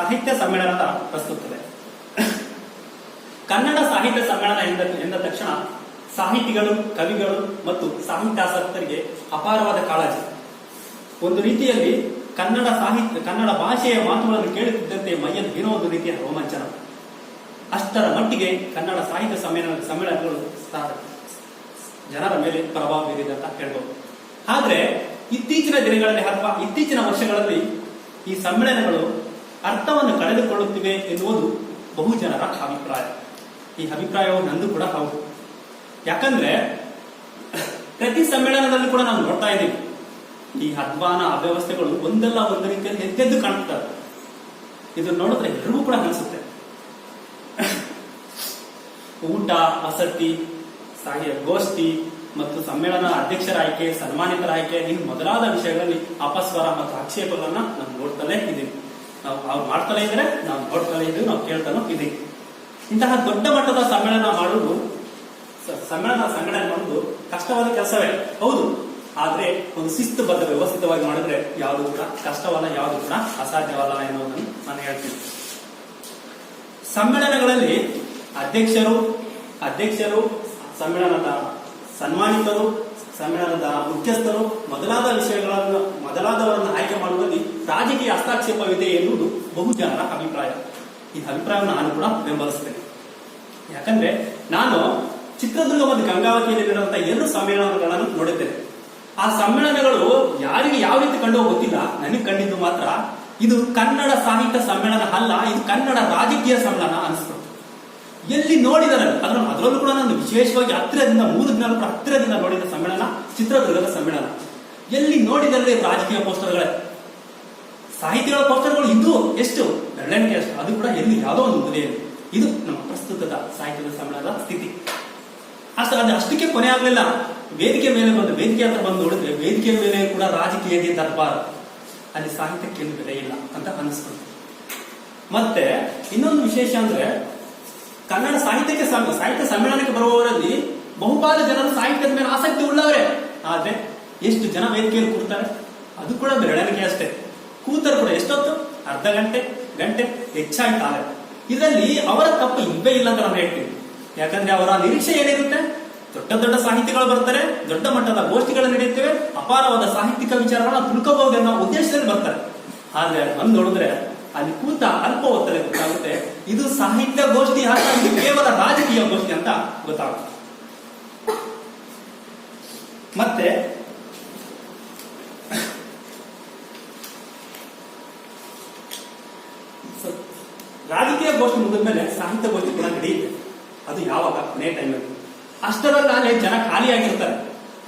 ಸಾಹಿತ್ಯ ಸಮ್ಮೇಳನದ ಪ್ರಸ್ತುತತೆ ಕನ್ನಡ ಸಾಹಿತ್ಯ ಸಮ್ಮೇಳನ ಎಂದ ಎಂದ ತಕ್ಷಣ ಸಾಹಿತಿಗಳು, ಕವಿಗಳು ಮತ್ತು ಸಾಹಿತ್ಯಾಸಕ್ತರಿಗೆ ಅಪಾರವಾದ ಕಾಳಜಿ. ಒಂದು ರೀತಿಯಲ್ಲಿ ಕನ್ನಡ ಸಾಹಿತ್ಯ, ಕನ್ನಡ ಭಾಷೆಯ ಮಾತುಗಳನ್ನು ಕೇಳುತ್ತಿದ್ದಂತೆ ಮೈಯಲ್ಲಿ ಏನೋ ಒಂದು ರೀತಿಯ ರೋಮಾಂಚನ. ಅಷ್ಟರ ಮಟ್ಟಿಗೆ ಕನ್ನಡ ಸಾಹಿತ್ಯ ಸಮ್ಮೇಳನ, ಸಮ್ಮೇಳನಗಳು ಜನರ ಮೇಲೆ ಪ್ರಭಾವ ಬೀರಿದೆ ಅಂತ ಹೇಳ್ಬೋದು. ಆದ್ರೆ ಇತ್ತೀಚಿನ ದಿನಗಳಲ್ಲಿ ಅಥವಾ ಇತ್ತೀಚಿನ ವರ್ಷಗಳಲ್ಲಿ ಈ ಸಮ್ಮೇಳನಗಳು ಅರ್ಥವನ್ನು ಕಳೆದುಕೊಳ್ಳುತ್ತಿವೆ ಎನ್ನುವುದು ಬಹುಜನರ ಅಭಿಪ್ರಾಯ. ಈ ಅಭಿಪ್ರಾಯವು ನಂದು ಕೂಡ ಹೌದು. ಯಾಕಂದ್ರೆ, ಪ್ರತಿ ಸಮ್ಮೇಳನದಲ್ಲಿ ಕೂಡ ನಾವು ನೋಡ್ತಾ ಇದ್ದೀವಿ ಈ ಅಧ್ವಾನ ಅವ್ಯವಸ್ಥೆಗಳು ಒಂದಲ್ಲ ಒಂದು ರೀತಿಯಲ್ಲಿ ಎದ್ದೆದ್ದು ಕಾಣುತ್ತವೆ ಇದನ್ನು ನೋಡಿದ್ರೆ ಎಲ್ಲರಿಗೂ ಕೂಡ ಅನಿಸುತ್ತೆ. ಊಟ, ವಸತಿ ಸಾಹಿತ್ಯ ಗೋಷ್ಠಿ ಮತ್ತು ಸಮ್ಮೇಳನ ಅಧ್ಯಕ್ಷರ ಆಯ್ಕೆ ಸನ್ಮಾನಿತರ ಆಯ್ಕೆ ಇನ್ನು ಮೊದಲಾದ ವಿಷಯಗಳಲ್ಲಿ ಅಪಸ್ವರ ಮತ್ತು ಆಕ್ಷೇಪಗಳನ್ನ ನಾವು ನೋಡ್ತಲೇ ಇದ್ದೀವಿ ನಾವು ಅವ್ರು ಮಾಡ್ತಲೇ ಇದ್ರೆ ನಾವು ನೋಡ್ತಾನೆ ಇದ್ದೀವಿ ನಾವು ಕೇಳ್ತಾನೋ ಇದ್ದೀವಿ ಇಂತಹ ದೊಡ್ಡ ಮಟ್ಟದ ಸಮ್ಮೇಳನ ಮಾಡುವುದು ಸಮ್ಮೇಳನ ಸಂಘಟನೆ ಒಂದು ಕಷ್ಟವಾದ ಕೆಲಸವೇ. ಹೌದು. ಆದ್ರೆ ಒಂದು ಶಿಸ್ತುಬದ್ಧ ವ್ಯವಸ್ಥಿತವಾಗಿ ಮಾಡಿದ್ರೆ ಯಾವುದು ಕೂಡ ಕಷ್ಟವಲ್ಲ, ಯಾವುದು ಕೂಡ ಅಸಾಧ್ಯವಲ್ಲ ಎನ್ನುವುದನ್ನು ನಾನು ಹೇಳ್ತೀನಿ. ಸಮ್ಮೇಳನಗಳಲ್ಲಿ ಅಧ್ಯಕ್ಷರು ಅಧ್ಯಕ್ಷರು, ಸಮ್ಮೇಳನದ ಸನ್ಮಾನಿತರು ಸಮ್ಮೇಳನದ ಮುಖ್ಯಸ್ಥರು ಮೊದಲಾದ ವಿಷಯಗಳನ್ನು, ಮೊದಲಾದವರನ್ನು ಆಯ್ಕೆ ಮಾಡುವಲ್ಲಿ ರಾಜಕೀಯ ಹಸ್ತಕ್ಷೇಪವಿದೆ ಎನ್ನುವುದು ಬಹುಜನರ ಅಭಿಪ್ರಾಯ. ಈ ಅಭಿಪ್ರಾಯವನ್ನು ನಾನು ಕೂಡ ಬೆಂಬಲಿಸ್ತೇನೆ. ಯಾಕಂದ್ರೆ ನಾನು ಚಿತ್ರದುರ್ಗ ಮತ್ತು ಗಂಗಾವತಿಯಲ್ಲಿ ನಡೆದಂತಹ ಎರಡು ಸಮ್ಮೇಳನಗಳನ್ನು ನೋಡುತ್ತೇನೆ. ಆ ಸಮ್ಮೇಳನಗಳು ಯಾರಿಗೆ ಯಾವ ರೀತಿ ಕಂಡು ಗೊತ್ತಿಲ್ಲ ನನಗೆ ಕಂಡಿದ್ದು ಮಾತ್ರ ಇದು ಕನ್ನಡ ಸಾಹಿತ್ಯ ಸಮ್ಮೇಳನ ಅಲ್ಲ, ಇದು ಕನ್ನಡ ರಾಜಕೀಯ ಸಮ್ಮೇಳನ ಅನಿಸ್ತು ಎಲ್ಲಿ ನೋಡಿದಾರೆ ಅದನ್ನು ಅದರಲ್ಲೂ ಕೂಡ ನಾನು ವಿಶೇಷವಾಗಿ ಹತ್ತಿರದಿಂದ ಮೂರು ದಿನ ಕೂಡ ಹತ್ತಿರದಿಂದ ನೋಡಿದ ಸಮ್ಮೇಳನ, ಚಿತ್ರದುರ್ಗದ ಸಮ್ಮೇಳನ. ಎಲ್ಲಿ ನೋಡಿದರೆ ರಾಜಕೀಯ ಪೋಸ್ಟರ್ಗಳೇ? ಸಾಹಿತ್ಯಗಳ ಪೋಸ್ಟರ್ಗಳು ಇದ್ದು ಎಷ್ಟು? ಎರಡನೇ ಅಷ್ಟು ಅದು ಕೂಡ ಎಲ್ಲಿ ಯಾವುದೋ ಒಂದು ಮೂಲೆಯಲ್ಲಿ ಇದು ನಮ್ಮ ಪ್ರಸ್ತುತದ ಸಾಹಿತ್ಯದ ಸಮ್ಮೇಳನದ ಸ್ಥಿತಿ. ಅಷ್ಟು ಅದು ಅಷ್ಟಕ್ಕೆ ಕೊನೆ ಆಗಲಿಲ್ಲ. ವೇದಿಕೆ ಮೇಲೆ ಬಂದು, ವೇದಿಕೆ ಅಂತ ಬಂದು ನೋಡಿದ್ರೆ ವೇದಿಕೆ ಮೇಲೆ ಕೂಡ ರಾಜಕೀಯದ ದರ್ಬಾರ್. ಅಲ್ಲಿ ಸಾಹಿತ್ಯಕ್ಕೆ ಏನು ಬೆಲೆ ಇಲ್ಲ ಅಂತ ಅನಿಸ್ಕೊಂಡು ಮತ್ತೆ ಇನ್ನೊಂದು ವಿಶೇಷ ಅಂದ್ರೆ ಕನ್ನಡ ಸಾಹಿತ್ಯಕ್ಕೆ ಸಾಹಿತ್ಯ ಸಮ್ಮೇಳನಕ್ಕೆ ಬರುವವರಲ್ಲಿ ಬಹುಪಾಲು ಜನರು ಸಾಹಿತ್ಯದ ಮೇಲೆ ಆಸಕ್ತಿ ಉಳ್ಳವರೇ. ಆದ್ರೆ ಎಷ್ಟು ಜನ ವೇದಿಕೆಯಲ್ಲಿ ಕೂರ್ತಾರೆ? ಅದು ಕೂಡ ಬೆಳವಣಿಗೆ ಅಷ್ಟೇ. ಕೂತರು ಕೂಡ ಎಷ್ಟೊತ್ತು? ಅರ್ಧ ಗಂಟೆ ಗಂಟೆ ಹೆಚ್ಚಾಯ್ತಾರೆ ಇದರಲ್ಲಿ ಅವರ ತಪ್ಪು ಇಲ್ಲವೇ ಇಲ್ಲ ಅಂತ ನಾನು ಹೇಳ್ತೀನಿ. ಯಾಕಂದ್ರೆ ಅವರ ನಿರೀಕ್ಷೆ ಏನಿರುತ್ತೆ? ದೊಡ್ಡ ದೊಡ್ಡ ಸಾಹಿತಿಗಳು ಬರ್ತಾರೆ, ದೊಡ್ಡ ಮಟ್ಟದ ಗೋಷ್ಠಿಗಳು ನಡೆಯುತ್ತವೆ, ಅಪಾರವಾದ ಸಾಹಿತ್ಯಿಕ ವಿಚಾರಗಳನ್ನ ತುಳ್ಕೋಬಹುದು ಅನ್ನೋ ಉದ್ದೇಶದಲ್ಲಿ ಬರ್ತಾರೆ. ಆದ್ರೆ ಬಂದು ನೋಡಿದ್ರೆ ಅಲ್ಲಿ ಕೂತ ಅಲ್ಪ ಒತ್ತಡ ಗೊತ್ತಾಗುತ್ತೆ. ಇದು ಸಾಹಿತ್ಯ ಗೋಷ್ಠಿ ಇದು ಕೇವಲ ರಾಜಕೀಯ ಗೋಷ್ಠಿ ಅಂತ ಗೊತ್ತಾಗುತ್ತೆ. ಮತ್ತೆ ರಾಜಕೀಯ ಗೋಷ್ಠಿ ಮುಗಿದ್ಮೇಲೆ ಸಾಹಿತ್ಯ ಗೋಷ್ಠಿ ಕೂಡ ನಡೆಯುತ್ತೆ ಅದು ಯಾವಾಗ? ಮೇ ಟೈಮಲ್ಲಿ ಅಷ್ಟರಲ್ಲಿ ಅಲ್ಲಿ ಜನ ಖಾಲಿಯಾಗಿರ್ತಾರೆ.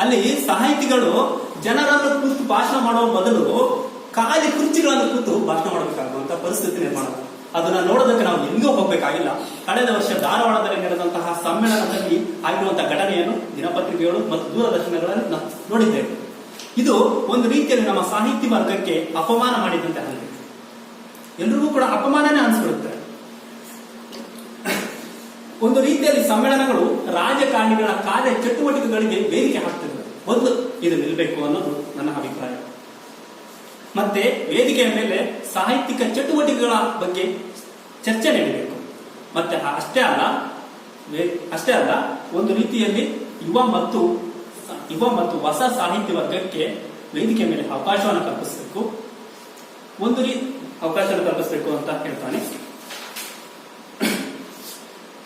ಅಲ್ಲಿ ಸಾಹಿತಿಗಳು ಜನರನ್ನು ಕೂತು ಭಾಷಣ ಮಾಡುವ ಬದಲು ಖಾಲಿ ಕುರ್ಚಿಗಳನ್ನು ಕೂತು ಭಾಷಣ ಮಾಡಬೇಕಾಗುವಂತಹ ಪರಿಸ್ಥಿತಿ ನಿರ್ಮಾಣ. ಅದನ್ನ ನೋಡೋದಕ್ಕೆ ನಾವು ಎಂದೂ ಹೋಗಬೇಕಾಗಿಲ್ಲ. ಕಳೆದ ವರ್ಷ ಧಾರವಾಡದಲ್ಲಿ ನಡೆದಂತಹ ಸಮ್ಮೇಳನದಲ್ಲಿ ಆಗಿರುವಂತಹ ಘಟನೆಯನ್ನು ದಿನಪತ್ರಿಕೆಗಳು ಮತ್ತು ದೂರದರ್ಶನಗಳಲ್ಲಿ ನಾವು ನೋಡಿದ್ದೇವೆ. ಇದು ಒಂದು ರೀತಿಯಲ್ಲಿ ನಮ್ಮ ಸಾಹಿತ್ಯ ವರ್ಗಕ್ಕೆ ಅಪಮಾನ ಮಾಡಿದಂತೆ ಆಗಿದೆ ಎಲ್ರಿಗೂ ಕೂಡ ಅಪಮಾನನೇ ಅನಿಸ್ಬಿಡುತ್ತೆ. ಒಂದು ರೀತಿಯಲ್ಲಿ ಸಮ್ಮೇಳನಗಳು ರಾಜಕಾರಣಿಗಳ ಕಾರ್ಯ ಚಟುವಟಿಕೆಗಳಿಗೆ ವೇದಿಕೆ ಹಾಕ್ತಿದೆ ಒಂದು, ಇದು ನಿಲ್ಲಬೇಕು ಅನ್ನೋದು ನನ್ನ ಅಭಿಪ್ರಾಯ. ಮತ್ತೆ ವೇದಿಕೆಯ ಮೇಲೆ ಸಾಹಿತ್ಯಿಕ ಚಟುವಟಿಕೆಗಳ ಬಗ್ಗೆ ಚರ್ಚೆ ನಡೀಬೇಕು. ಮತ್ತೆ ಅಷ್ಟೇ ಅಲ್ಲ ಅಷ್ಟೇ ಅಲ್ಲ, ಒಂದು ರೀತಿಯಲ್ಲಿ ಯುವ ಮತ್ತು ಯುವ ಮತ್ತು ಹೊಸ ಸಾಹಿತ್ಯ ವರ್ಗಕ್ಕೆ ವೇದಿಕೆ ಮೇಲೆ ಅವಕಾಶವನ್ನು ಕಲ್ಪಿಸಬೇಕು. ಒಂದು ರೀತಿ ಅವಕಾಶವನ್ನು ಕಲ್ಪಿಸಬೇಕು ಅಂತ ಹೇಳ್ತಾನೆ.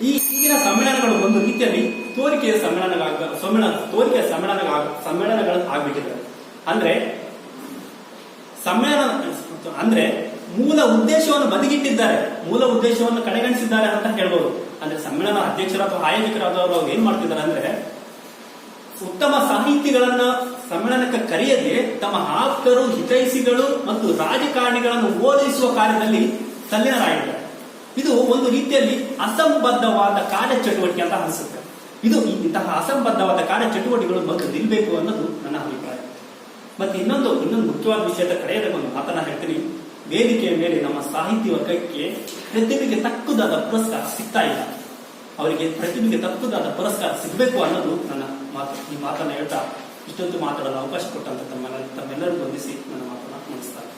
ಈ ಈಗಿನ ಸಮ್ಮೇಳನಗಳು ಒಂದು ರೀತಿಯಲ್ಲಿ ತೋರಿಕೆಯ ಸಮ್ಮೇಳನ ಸಮ್ಮೇಳನ ತೋರಿಕೆಯ ಸಮ್ಮೇಳನಗಳ ಸಮ್ಮೇಳನಗಳು ಆಗ್ಬಿಟ್ಟಿದ್ದಾರೆ ಅಂದ್ರೆ ಸಮ್ಮೇಳನ ಅಂದ್ರೆ ಮೂಲ ಉದ್ದೇಶವನ್ನು ಬದಿಗಿಟ್ಟಿದ್ದಾರೆ, ಮೂಲ ಉದ್ದೇಶವನ್ನು ಕಡೆಗಣಿಸಿದ್ದಾರೆ ಅಂತ ಹೇಳ್ಬೋದು. ಅಂದ್ರೆ ಸಮ್ಮೇಳನ ಅಧ್ಯಕ್ಷರು ಅಥವಾ ಆಯೋಜಕರಾದವರು ಅವ್ರು ಏನ್ ಮಾಡ್ತಿದ್ದಾರೆ ಅಂದ್ರೆ ಉತ್ತಮ ಸಾಹಿತಿಗಳನ್ನ ಸಮ್ಮೇಳನಕ್ಕೆ ಕರೆಯದೆ ತಮ್ಮ ಆಪ್ತರು ಹಿತೈಸಿಗಳು ಮತ್ತು ರಾಜಕಾರಣಿಗಳನ್ನು ಓದಿಸುವ ಕಾರ್ಯದಲ್ಲಿ ತಲ್ಲೀನರಾಗಿದ್ದಾರೆ ಇದು ಒಂದು ರೀತಿಯಲ್ಲಿ ಅಸಂಬದ್ಧವಾದ ಕಾರ್ಯ ಚಟುವಟಿಕೆ ಅಂತ ಅನಿಸುತ್ತೆ. ಇದು ಇಂತಹ ಅಸಂಬದ್ಧವಾದ ಕಾರ್ಯ ಚಟುವಟಿಕೆಗಳು ನಿಲ್ಲಬೇಕು ಅನ್ನೋದು ನನ್ನ ಅಭಿಪ್ರಾಯ. ಮತ್ತೆ ಇನ್ನೊಂದು ಇನ್ನೊಂದು ಮುಖ್ಯವಾದ ವಿಷಯದ ಕಡೆಯದ ಒಂದು ಮಾತನ್ನ ಹೇಳ್ತೀನಿ. ವೇದಿಕೆಯ ಮೇಲೆ ನಮ್ಮ ಸಾಹಿತ್ಯ ವರ್ಗಕ್ಕೆ ಪ್ರತಿಭೆಗೆ ತಕ್ಕುದಾದ ಪುರಸ್ಕಾರ ಸಿಗ್ತಾ ಇಲ್ಲ. ಅವರಿಗೆ ಪ್ರತಿಭೆಗೆ ತಕ್ಕುದಾದ ಪುರಸ್ಕಾರ ಸಿಗಬೇಕು ಅನ್ನೋದು ನನ್ನ ಮಾತು. ಈ ಮಾತನ್ನ ಹೇಳ್ತಾ ಇಷ್ಟೊಂದು ಮಾತಾಡಲು ಅವಕಾಶ ಕೊಟ್ಟಂತ ತಮ್ಮ ತಮ್ಮೆಲ್ಲರಿಗೂ ವಂದಿಸಿ ನನ್ನ ಮಾತನ್ನ ಮುಗಿಸ್ತಾರೆ